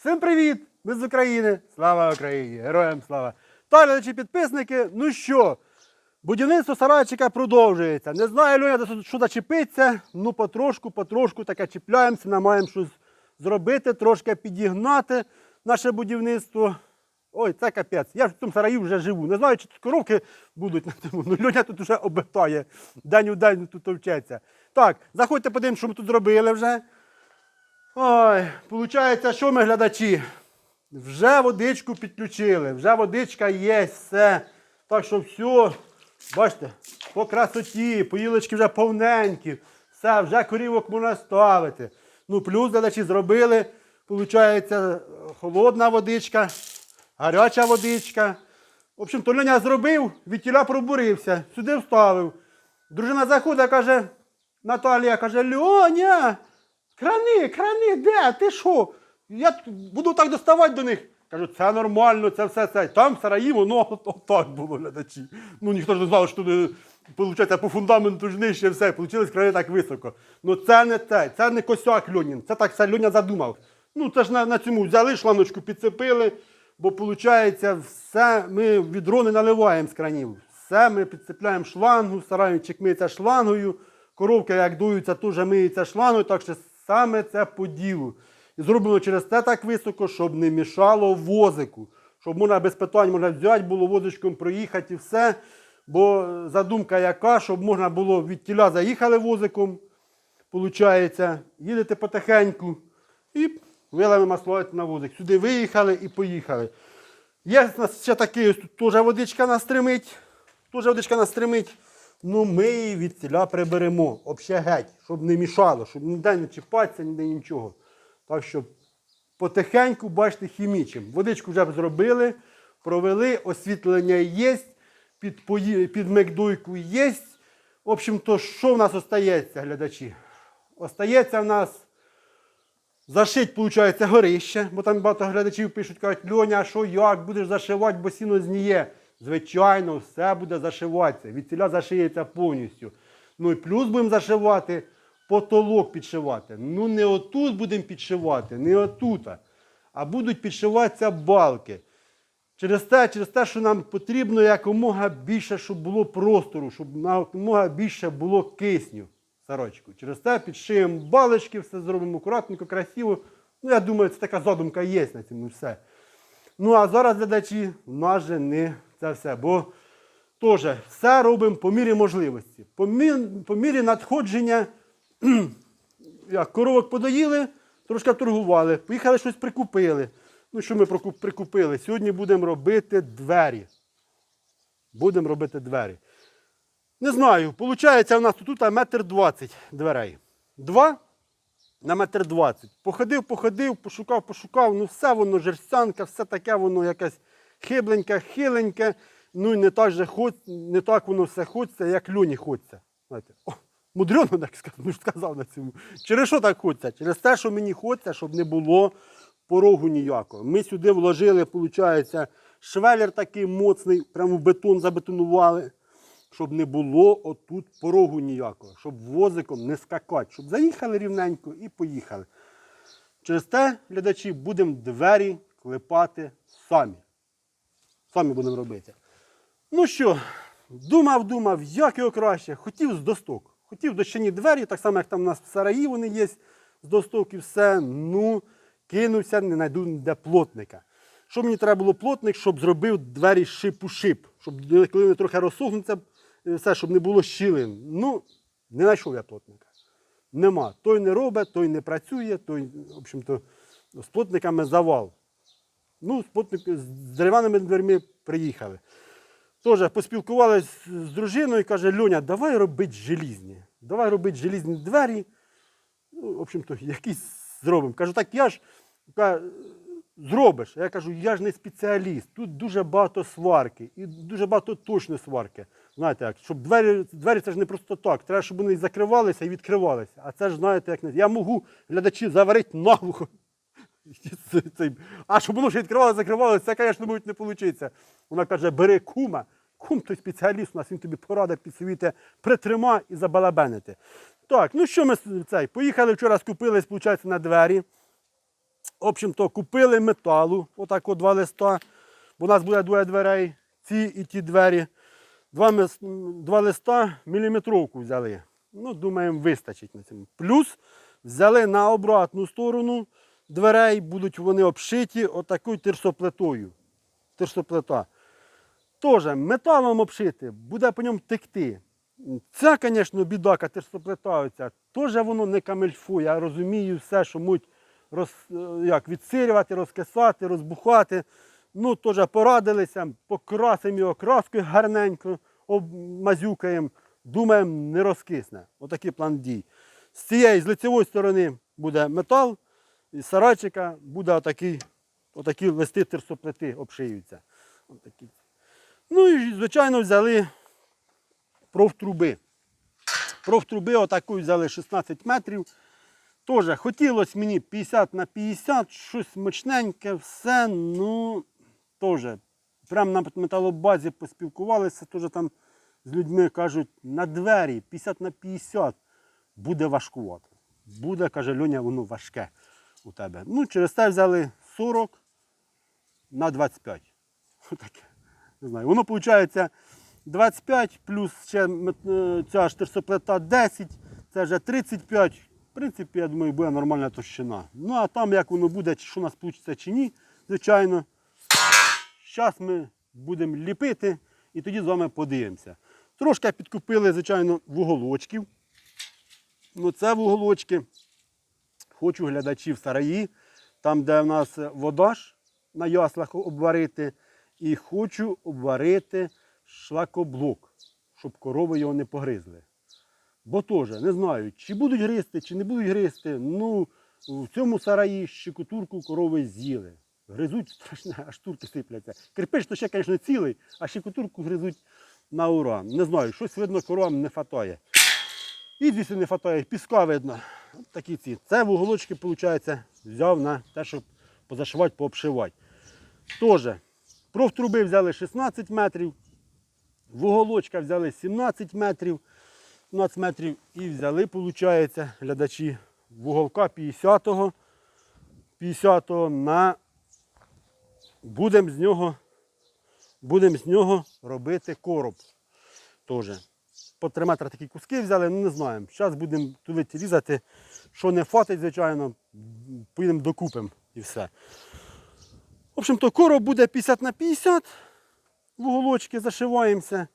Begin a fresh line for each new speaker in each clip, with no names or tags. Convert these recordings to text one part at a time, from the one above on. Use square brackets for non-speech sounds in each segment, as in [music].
Всім привіт! Ми з України! Слава Україні! Героям слава! Та підписники, ну що, будівництво сарайчика продовжується. Не знаю, Льоня, що зачепиться, ну потрошку, потрошку таке чіпляємося, намагаємо щось зробити, трошки підігнати наше будівництво. Ой, це капець. Я в цьому сараї вже живу. Не знаю, чи тут коровки будуть на цьому. Ну, Льоня тут вже обертає. День у день тут товчеться. Так, заходьте подивимося, що ми тут зробили вже. Ой, виходить, що ми глядачі? Вже водичку підключили, вже водичка є, все. Так що все, бачите, по красоті, поїлочки вже повненькі, все, вже корівок можна ставити. Ну, плюс глядачі зробили, виходить, холодна водичка, гаряча водичка. В общем, то Льоня зробив, від тіля пробурився, сюди вставив. Дружина заходить, каже, Наталія каже, Льоня, крани, крани, де? Ти що? Я буду так доставати до них. Кажу, це нормально, це все це. Там в Сараї воно от так було, глядачі. Ну ніхто ж не знав, що виходить, по фундаменту ж нижче все, получилось крани так високо. Ну це не те, це не косяк Льонін, це так все Льоня задумав. Ну це ж на, на цьому взяли шланочку, підцепили, бо виходить, все ми відро не наливаємо з кранів. Все ми підцепляємо шлангу, стараємося миється шлангою. Коровки, як дуються, теж миються шлангою, так що саме це по ділу. І зроблено через те так високо, щоб не мішало возику. Щоб можна без питань можна взяти, було возичком проїхати і все. Бо задумка яка, щоб можна було від тіля заїхали возиком, Получається, їдете потихеньку і вилами масло на возик. Сюди виїхали і поїхали. Є у нас ще такий, тут теж водичка настримить. Теж водичка настримить. Ну ми її від ціля приберемо. Обще геть, щоб не мішало, щоб ніде не чіпатися, ніде нічого. Так що потихеньку, бачите, хімічимо. Водичку вже зробили, провели, освітлення є, під, пої- під мекдуйку є. В общем-то, що в нас остається, глядачі? Остається в нас зашить, виходить, горище, бо там багато глядачів пишуть, кажуть, Льоня, що як, будеш зашивати, бо сіно зніє. Звичайно, все буде зашиватися. Від ціля зашиється повністю. Ну і плюс будемо зашивати, потолок підшивати. Ну не отут будемо підшивати, не отут, а будуть підшиватися балки. Через те, через те, що нам потрібно якомога більше, щоб було простору, щоб якомога більше було кисню в сарочку. Через те підшиємо балочки, все зробимо акуратненько, красиво. Ну, я думаю, це така задумка є на цьому все. Ну, а зараз, глядачі, нас же не це все. Бо теж все робимо по мірі можливості. По, мі, по мірі надходження, [clears throat] як коровок подоїли, трошки торгували, поїхали щось прикупили. Ну, що ми прикупили? Сьогодні будемо робити двері. Будемо робити двері. Не знаю, виходить, у нас тут метр двадцять дверей. Два на метр двадцять. Походив, походив, пошукав, пошукав. Ну все воно жерстянка, все таке воно якесь хибленьке, хиленьке. Ну і не так же хоч, не так воно все хочеться, як льоні хочеться. Знаєте, о, мудрено так сказав, ну, сказав на цьому. Через що так хочеться? Через те, що мені хочеться, щоб не було порогу ніякого. Ми сюди вложили, виходить, швелер такий моцний, прямо в бетон забетонували щоб не було отут порогу ніякого, щоб возиком не скакати, щоб заїхали рівненько і поїхали. Через те, глядачі, будемо двері клепати самі. Самі будемо робити. Ну що, думав, думав, як його краще. Хотів з досток. Хотів дощані двері, так само, як там у нас в Сараї вони є з досток і все. Ну, кинувся, не знайду ніде плотника. Що мені треба було плотник, щоб зробив двері шип у шип, щоб коли вони трохи розсохнуться, все, щоб не було щілин. Ну, не знайшов я плотника. Нема. Той не робить, той не працює, той, в общем-то, з плотниками завал. Ну, з, плотник, з дерев'яними дверми приїхали. Теж поспілкувалися з дружиною, каже, Льоня, давай робити желізні. Давай робити желізні двері. Ну, в общем-то, якісь зробимо. Кажу, так я ж зробиш. Я кажу, я ж не спеціаліст. Тут дуже багато сварки і дуже багато точної сварки. Знаєте, як, щоб двері, двері це ж не просто так. Треба, щоб вони закривалися і відкривалися. А це ж, знаєте, як не. Я можу глядачі заварити наглухо. [laughs] А щоб воно ще відкривалося, закривалося, це, звісно, мабуть, не вийде. Вона каже, бери кума, кум той спеціаліст, у нас він тобі порадить підсовіти, притрима і забалабенити. Так, ну що ми цей, поїхали вчора, скупились, виходить, на двері. В общем-то, купили металу, отак от два листа. Бо у нас буде двоє дверей, ці і ті двері. Два, два листа міліметровку взяли. Ну, думаємо, вистачить на цьому. Плюс взяли на обратну сторону дверей, будуть вони обшиті отакою тирсоплитою. Тирсоплита. Теж металом обшити, буде по ньому текти. Ця, звісно, бідака тирсоплита, оця, теж воно не камельфу. Я розумію все, що можуть роз, е, як, відсирювати, розкисати, розбухати. Ну, теж порадилися, покрасимо його краскою гарненько, обмазюкаємо. Думаємо, не розкисне. Отакий план дій. З цієї, з лицевої сторони буде метал, і сарайчика буде отакий, отакі листи терсоплити обшиються. Отакі. Ну і, звичайно, взяли профтруби. Профтруби отаку взяли 16 метрів. Теж хотілося мені 50 на 50, щось мощненьке, все, ну теж. Прямо на металобазі поспілкувалися, теж там з людьми кажуть, на двері 50 на 50 буде важкувато. Буде, каже Льоня, воно важке у тебе. Ну, через це взяли 40 на 25. Отаке. Не знаю. Воно виходить 25 плюс ще е, ця ж терсоплита 10, це вже 35. В принципі, я думаю, буде нормальна товщина. Ну а там як воно буде, чи що у нас вийде чи ні, звичайно. Зараз ми будемо ліпити і тоді з вами подивимося. Трошки підкупили, звичайно, вуголочків. Ну, це вуголочки. Хочу глядачів сараї, там, де в нас вода ж на яслах обварити. І хочу обварити шлакоблок, щоб корови його не погризли. Бо теж не знаю, чи будуть гризти, чи не будуть гризти. Ну, в цьому сараї щекотурку корови з'їли. Гризуть [laughs] страшне, аж турки сипляться. Кирпич то ще, звісно, цілий, а щекотурку гризуть на ура. Не знаю, щось видно, коровам не фатає. І звісно не фатає, піска видно. Такі ці. Це вуголочки, виходить, взяв на те, щоб позашивати, пообшивати. Тоже. Профтруби взяли 16 метрів, вуголочка взяли 17 метрів, 17 метрів і взяли, виходить, глядачі, вуголка 50-го, 50-го на будемо з нього, будемо з нього робити короб. Теж. По 3 метри такі куски взяли, ну не знаємо. Зараз будемо тулити різати, що не фатить, звичайно, поїдемо докупимо і все. В общем-то, короб буде 50 на 50, в уголочки зашиваємося.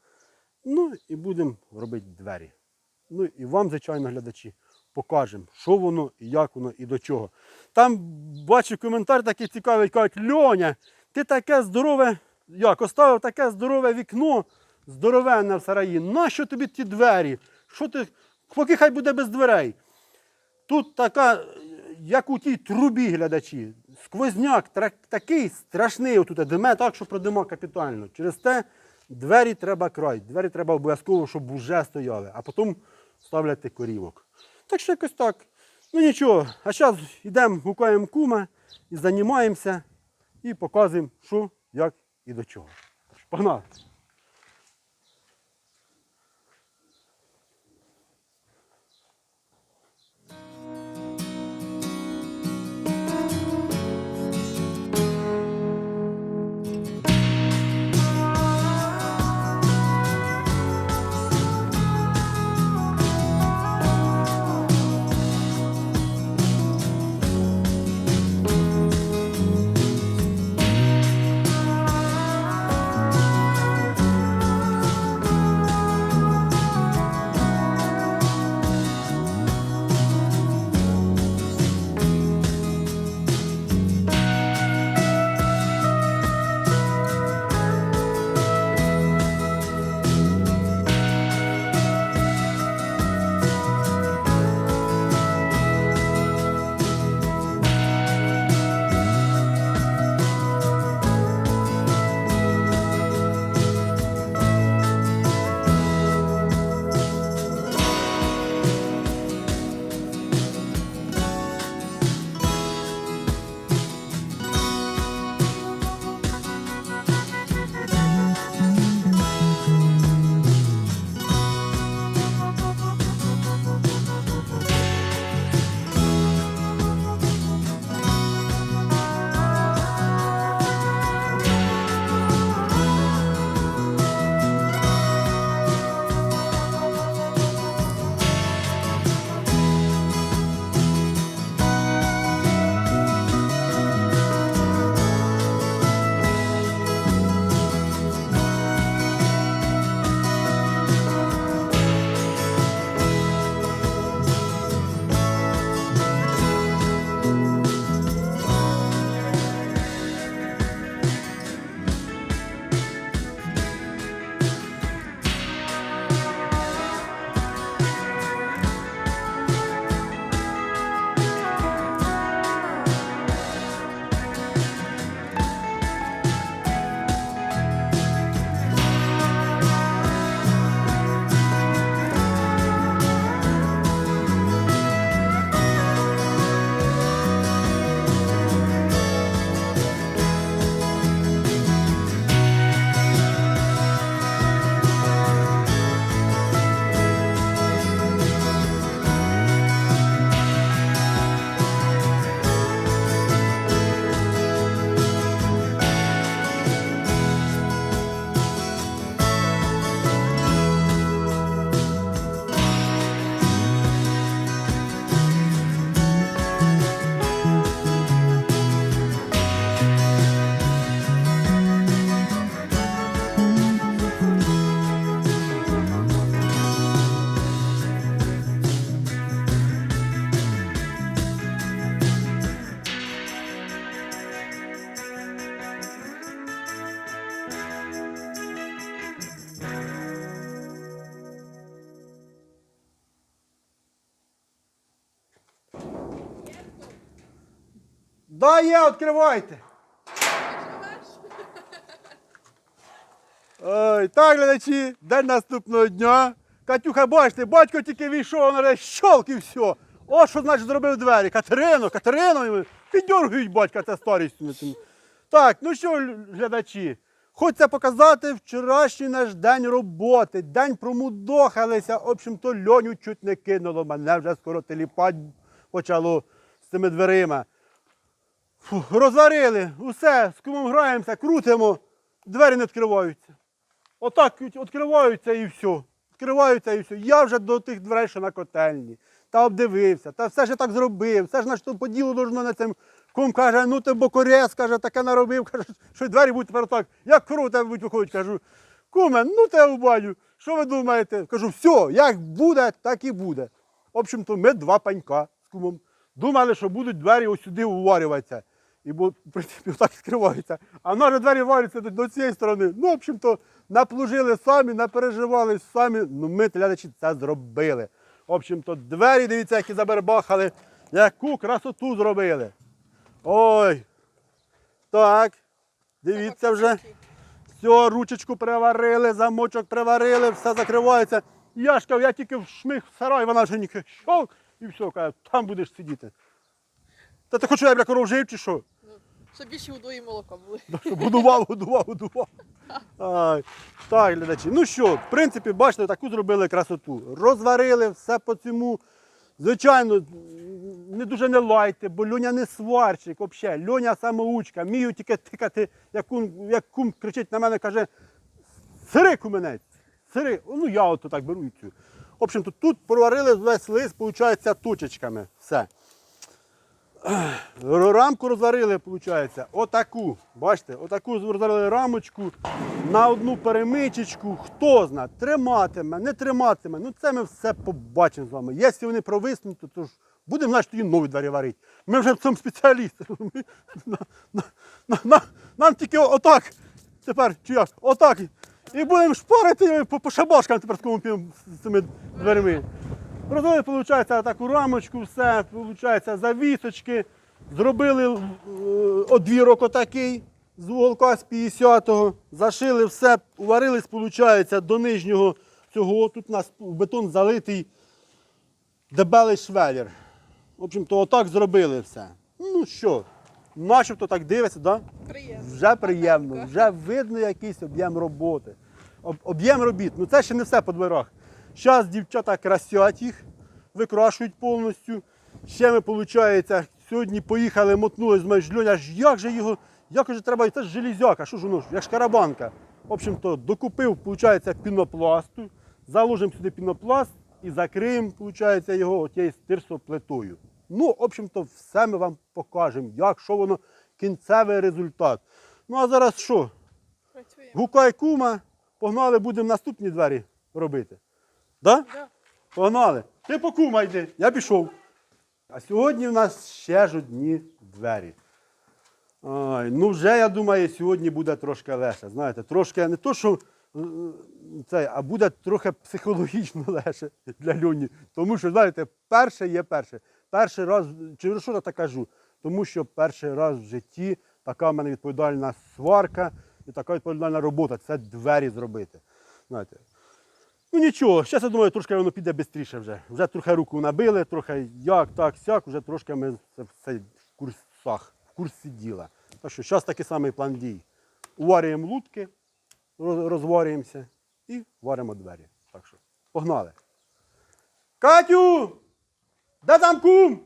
Ну і будемо робити двері. Ну і вам, звичайно, глядачі, покажемо, що воно, і як воно і до чого. Там бачу коментар такий цікавий, кажуть, Льоня, ти таке здорове, як оставив таке здорове вікно, здоровенне в сараї. Нащо тобі ті двері? Що ти, поки хай буде без дверей. Тут така, як у тій трубі глядачі, сквозняк такий страшний, отут диме так, що продима капітально. Через те двері треба край, двері треба обов'язково, щоб вже стояли, а потім ставляти корівок. Так що якось так. Ну нічого, а зараз йдемо, гукаємо кума і займаємося і показуємо, що, як і до чого. Погнали! Да, є, відкривайте. Ой, так, глядачі, день наступного дня. Катюха, бачите, батько тільки війшов, вже щолк і все. О, що значить зробив двері. Катерино, Катерино, піддергують батька та старістю. Так, ну що, глядачі, хочеться показати вчорашній наш день роботи. День промудохалися. В общем-то, льоню чуть не кинуло. Мене вже скоро теліпать почало з цими дверима. Фу, розварили, усе, з кумом граємося, крутимо, двері не відкриваються. Отак відкриваються і все. Відкриваються і все. Я вже до тих дверей, що на котельні. Та обдивився, та все ж я так зробив, все ж на що по ділу должно на цим. Кум каже, ну ти бокорець, каже, таке наробив, [laughs] каже, що двері будуть тепер так, як круто будуть виходити. Кажу, куме, ну те в баню, що ви думаєте? Кажу, все, як буде, так і буде. В общем-то, ми два панька з кумом. Думали, що будуть двері ось сюди уварюватися. І бо, в принципі, так відкриваються. А нас двері варяться до, до цієї сторони. Ну, в общем-то, наплужили самі, напереживали самі. Ну, ми, глядачі, це зробили. В общем-то, двері, дивіться, які забербахали, яку красоту зробили. Ой. Так. Дивіться вже. Все, ручечку приварили, замочок приварили, все закривається. Я ж кажу, я тільки в шмих в сарай, вона вже щов, і все, каже, там будеш сидіти. Та ти щоб я бля коров жив чи що?
Ну, щоб більше удвої молока були.
Щоб годував, годував, годував. Так, глядачі. Ну що, в принципі, бачите, таку зробили красоту. Розварили все по цьому. Звичайно, не дуже не лайте, бо Льоня не сварчик взагалі. Льоня самоучка, вмію тільки тикати, як кум, як кум кричить на мене, каже, сири куменець, сири. Ну я от так беру і цю. В общем, то тут проварили весь лист, виходить, тучечками. Все. Рамку розварили, виходить, отаку. Бачите, отаку розварили рамочку на одну перемичечку. Хто зна, триматиме, не триматиме. Ну це ми все побачимо з вами. Якщо вони провиснуть, то, ж будемо значить, тоді нові двері варити. Ми вже в цьому спеціалісти. Нам тільки отак. Тепер чи як? Отак. І будемо шпарити по, шабашкам тепер з цими дверми. Розвели, виходить, таку рамочку, все, виходить, завісочки. Зробили е, одвірок отакий з уголка з 50-го. Зашили все, уварились, виходить, до нижнього цього. Тут у нас бетон залитий дебелий швелір. В общем-то, отак зробили все. Ну що, начебто так дивиться, да?
Приємно.
вже приємно, вже видно якийсь об'єм роботи. Об'єм робіт. Ну це ще не все по дверах. Зараз дівчата красять їх, викрашують повністю. Ще ми, виходить, сьогодні поїхали, мотнули з межльоня. Аж як же його, як же треба, це ж железяка, що ж воно, ж, як шкарабанка. В общем-то, докупив, виходить, пінопласту, заложимо сюди пінопласт і закриємо, виходить, його тією стирсоплитою. Ну, в общем-то, все ми вам покажемо, як, що воно, кінцевий результат. Ну а зараз що? Гукай кума, погнали, будемо наступні двері робити. Да?
Да.
Погнали. Ти по кума йди, я пішов. А сьогодні в нас ще ж одні двері. Ай, ну вже, я думаю, сьогодні буде трошки легше. Знаєте, трошки не то, що е, це, а буде трохи психологічно [laughs] легше для Льоні. Тому що, знаєте, перше є перше. Перший раз, через що я так кажу? Тому що перший раз в житті така в мене відповідальна сварка і така відповідальна робота це двері зробити. Знаєте. Ну нічого, зараз я думаю, трошки воно піде швидше вже. Вже трохи руку набили, трохи як, так, сяк, вже трошки ми це все в курсах, в курсі діла. Так що зараз такий самий план дій. Уварюємо лутки, розварюємося і варимо двері. Так що, погнали. Катю! Де там кум?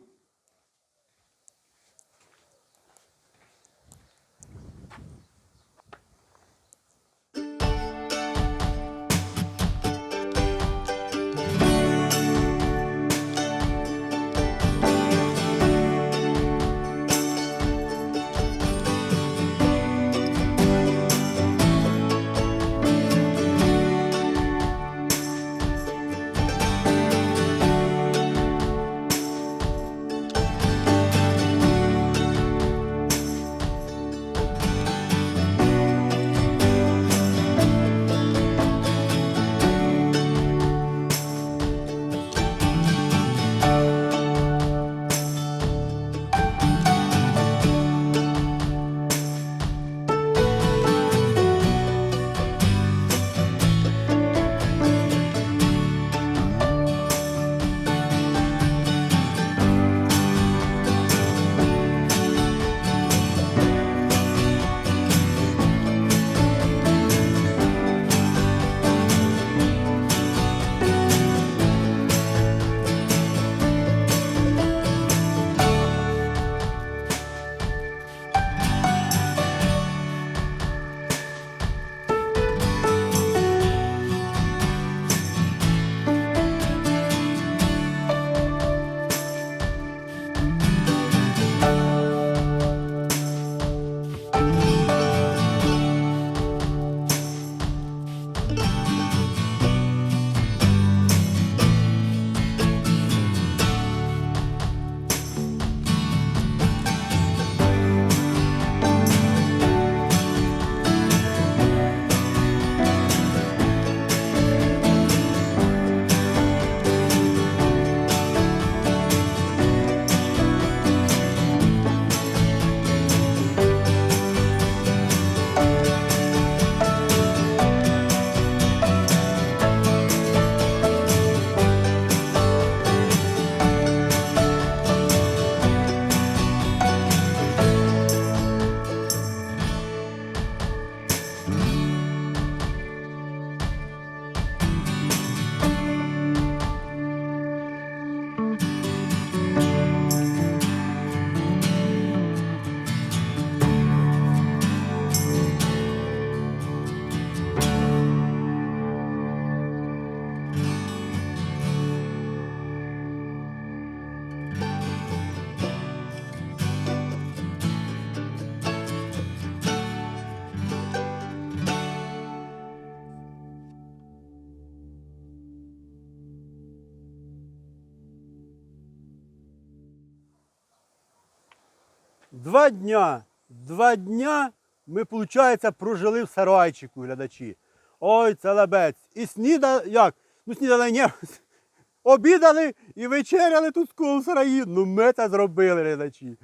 Два дня, два дня ми, виходить, прожили в сарайчику, глядачі. Ой, це лебець. І сніда, як? Ну, снідали, ні. [laughs] Обідали і вечеряли тут в сараї. Ну, ми це зробили, глядачі.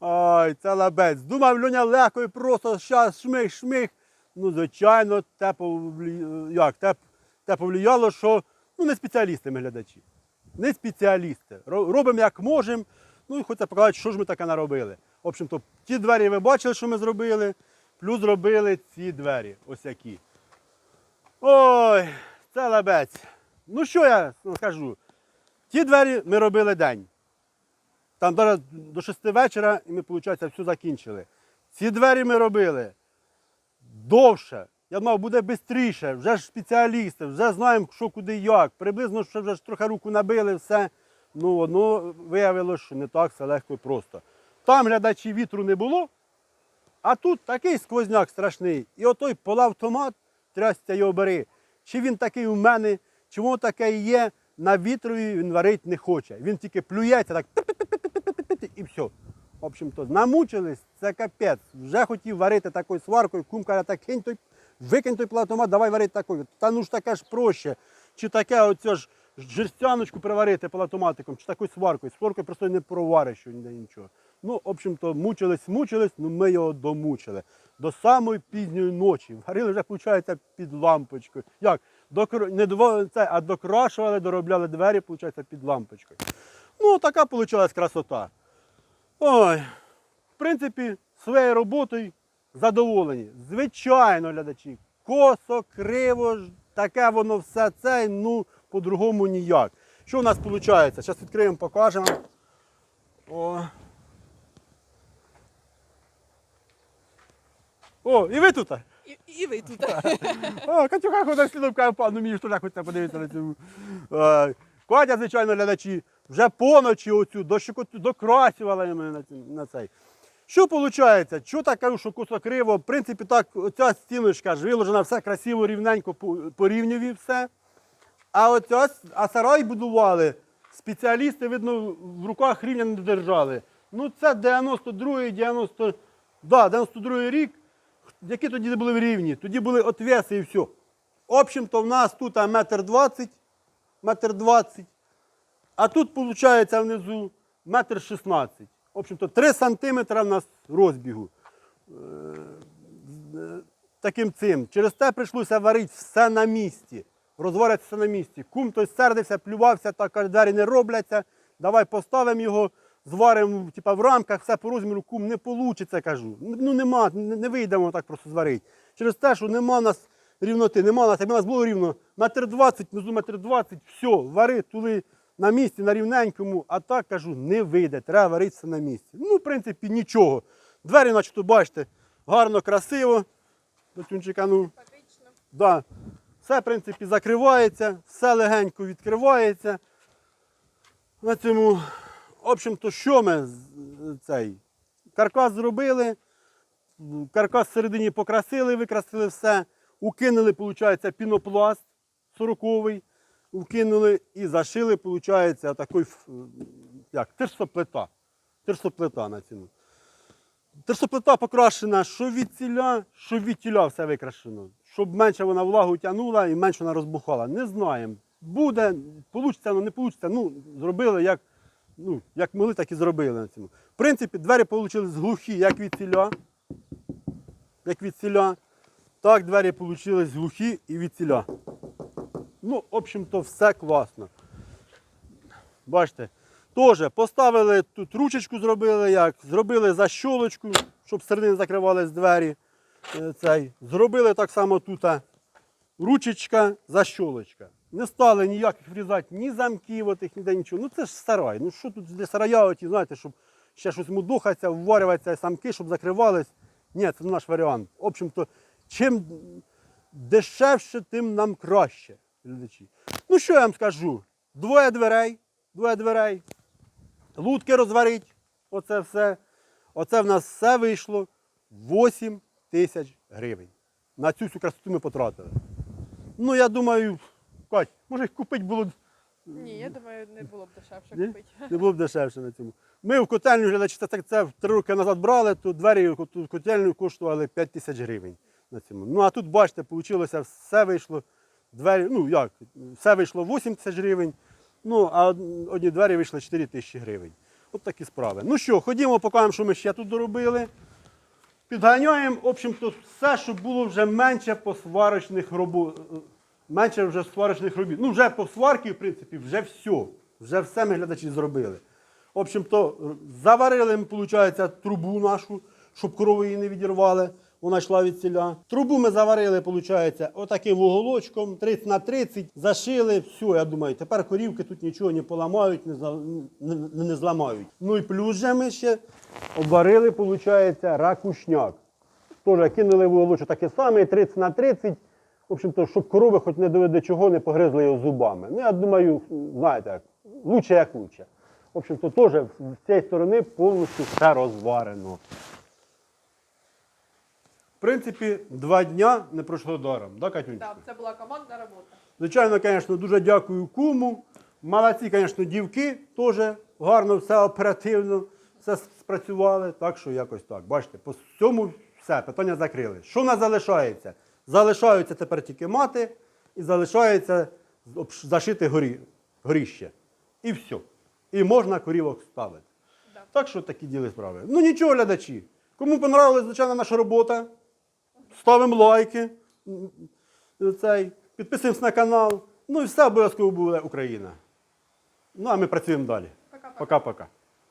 Ой, це лебець. Думав, Льоня легко і просто щас шмих, шмих. Ну, звичайно, те, повлі... як, те, те повлияло, що ну, не спеціалісти ми глядачі. Не спеціалісти. Робимо як можемо. Ну і хочеться показати, що ж ми таке наробили. В общем-то, ті двері ви бачили, що ми зробили, плюс зробили ці двері. Ось які. Ой, це лебець. Ну що я ну, скажу? Ті двері ми робили день. Там зараз до 6 вечора і ми, виходить, все закінчили. Ці двері ми робили довше. Я думав, буде швидше, вже ж спеціалісти, вже знаємо, що куди як. Приблизно що вже ж трохи руку набили, все. Ну, воно виявилося, що не так все легко і просто. Там глядачі вітру не було, а тут такий сквозняк страшний. І отой полавтомат, трясся його бери. Чи він такий у мене, чи воно таке є, на вітрові він варити не хоче. Він тільки плюється так і все. В общем-то, намучились, це капець. Вже хотів варити такою сваркою, кум каже, так кинь той, викинь той платомат, давай варити такою. Та ну ж таке ж проще. Чи таке оце ж жерстяночку приварити платоматиком, чи такою сваркою. Сваркою просто не провариш нічого. Ну, в общем-то, мучились, мучились, ну ми його домучили. До самої пізньої ночі. Варили вже, виходить, під лампочкою. Як? Докр... Не дво... це, а докрашували, доробляли двері, виходить, під лампочкою. Ну, така вийшла красота. Ой, в принципі, своєю роботою задоволені. Звичайно, глядачі. Косо, криво, таке воно все це, ну, по-другому ніяк. Що у нас виходить? Зараз відкриємо, покажемо. О. О, і ви тут?
І, і ви тут. [laughs]
О, Катюха ходить слідом каже, пану мені що хочеться подивитися на цю. Е, Катя, звичайно, глядачі, вже поночі оцю дощику- докрасювала мене на, ці- на цей. Що виходить? Що так кажу, що кусок криво? В принципі, так, оця стіночка ж виложена все красиво, рівненько по, по рівневі все. А оця, с- а сарай будували. Спеціалісти, видно, в руках рівня не держали. Ну, це 92-й, 90, да, 92-й рік. Які тоді не були рівні? Тоді були отвеси і все. Общем-то, в нас тут метр двадцять, метр двадцять, а тут, виходить, внизу метр шістнадцять. В общем-то, 3 сантиметри в нас розбігу. Е, Таким цим. Через те прийшлося варити все на місці. Розварити все на місці. Кум той сердився, плювався, так каже, двері не робляться. Давай поставимо його, зваримо типа, в рамках, все по розміру, кум не вийде, кажу. Ну нема, не, вийдемо так просто зварити. Через те, що нема нас рівноти, нема нас, якби у нас було рівно метр двадцять, внизу метр двадцять, все, вари, тули на місці, на рівненькому, а так кажу, не вийде, треба варити все на місці. Ну, в принципі, нічого. Двері, начебто, бачите, гарно, красиво. До тюнчика, ну. Да. Все, в принципі, закривається, все легенько відкривається. На цьому, в общем-то, що ми цей? Каркас зробили, каркас всередині покрасили, викрасили все, укинули, виходить, пінопласт 40-й, укинули і зашили, виходить, такий, як, терсоплита. Терсоплита на ціну. Терсоплита покрашена, що від ціля, що від тіля все викрашено. Щоб менше вона влагу тягнула і менше вона розбухала. Не знаємо. Буде, вийде, не вийде. Ну, зробили як, ну, як могли, так і зробили на цьому. В принципі, двері вийшли глухі, як від ціля. Як від ціля. Так, двері вийшли глухі і від ціля. Ну, в общем-то, все класно. Бачите, теж поставили тут ручечку, зробили як, зробили защолочку, щоб всередині закривались двері. Е, Цей. Зробили так само тут ручечка, защолочка. Не стали ніяких врізати ні замків, отих, ніде нічого. Ну це ж сарай. Ну що тут для сарая, оті, знаєте, щоб ще щось мудохатися, вварюватися самки, щоб закривались. Ні, це не наш варіант. В общем-то, чим дешевше, тим нам краще. глядачі. Ну що я вам скажу? Двоє дверей, двоє дверей, лутки розварить, оце все. Оце в нас все вийшло 8 тисяч гривень. На цю всю красоту ми потратили. Ну, я думаю, Кать, може їх купити було
Ні, я думаю, не було б дешевше
Ні?
купити.
Не було б дешевше на цьому. Ми в котельню глядачі, це, це, це три роки назад брали, то двері в котельню коштували 5 тисяч гривень на цьому. Ну а тут, бачите, вийшло, все вийшло. Двері, ну як, все вийшло 8 тисяч гривень, ну а одні двері вийшли 4 тисячі гривень. От такі справи. Ну що, ходімо, покажемо, що ми ще тут доробили. Підганяємо, в общем-то, все, щоб було вже менше посварочних робот. Менше вже сварочних робіт. Ну, вже по сварки, в принципі, вже все. Вже все ми глядачі зробили. В общем-то, заварили виходить, трубу нашу, щоб корови її не відірвали. Вона йшла від ціля. Трубу ми заварили, виходить, отаким вуголочком, 30 на 30, зашили, все, я думаю, тепер корівки тут нічого не поламають, не, за- не, не, зламають. Ну і плюс же ми ще обварили, виходить, ракушняк. Теж кинули вуголочок такий самий, 30 на 30. В общем-то, щоб корови хоч не доведе чого, не погризли його зубами. Ну, я думаю, знаєте, як, лучше як лучше. В общем-то, теж з цієї сторони повністю все розварено. В принципі, два дня не пройшло даром, да, Катюнечка?
Так, це була командна робота.
Звичайно, звісно, дуже дякую куму. Молодці, звісно, дівки теж гарно, все оперативно, все спрацювали. Так що якось так. Бачите, по цьому все, питання закрили. Що в нас залишається? Залишаються тепер тільки мати і залишається зашити горі, горіще. І все. І можна корівок ставити.
Да.
Так що такі діли справи. Ну нічого, глядачі. Кому понравилась, звичайно, наша робота, ставимо лайки, цей, підписуємось на канал. Ну і все обов'язково буде Україна. Ну а ми працюємо далі. Пока-пока.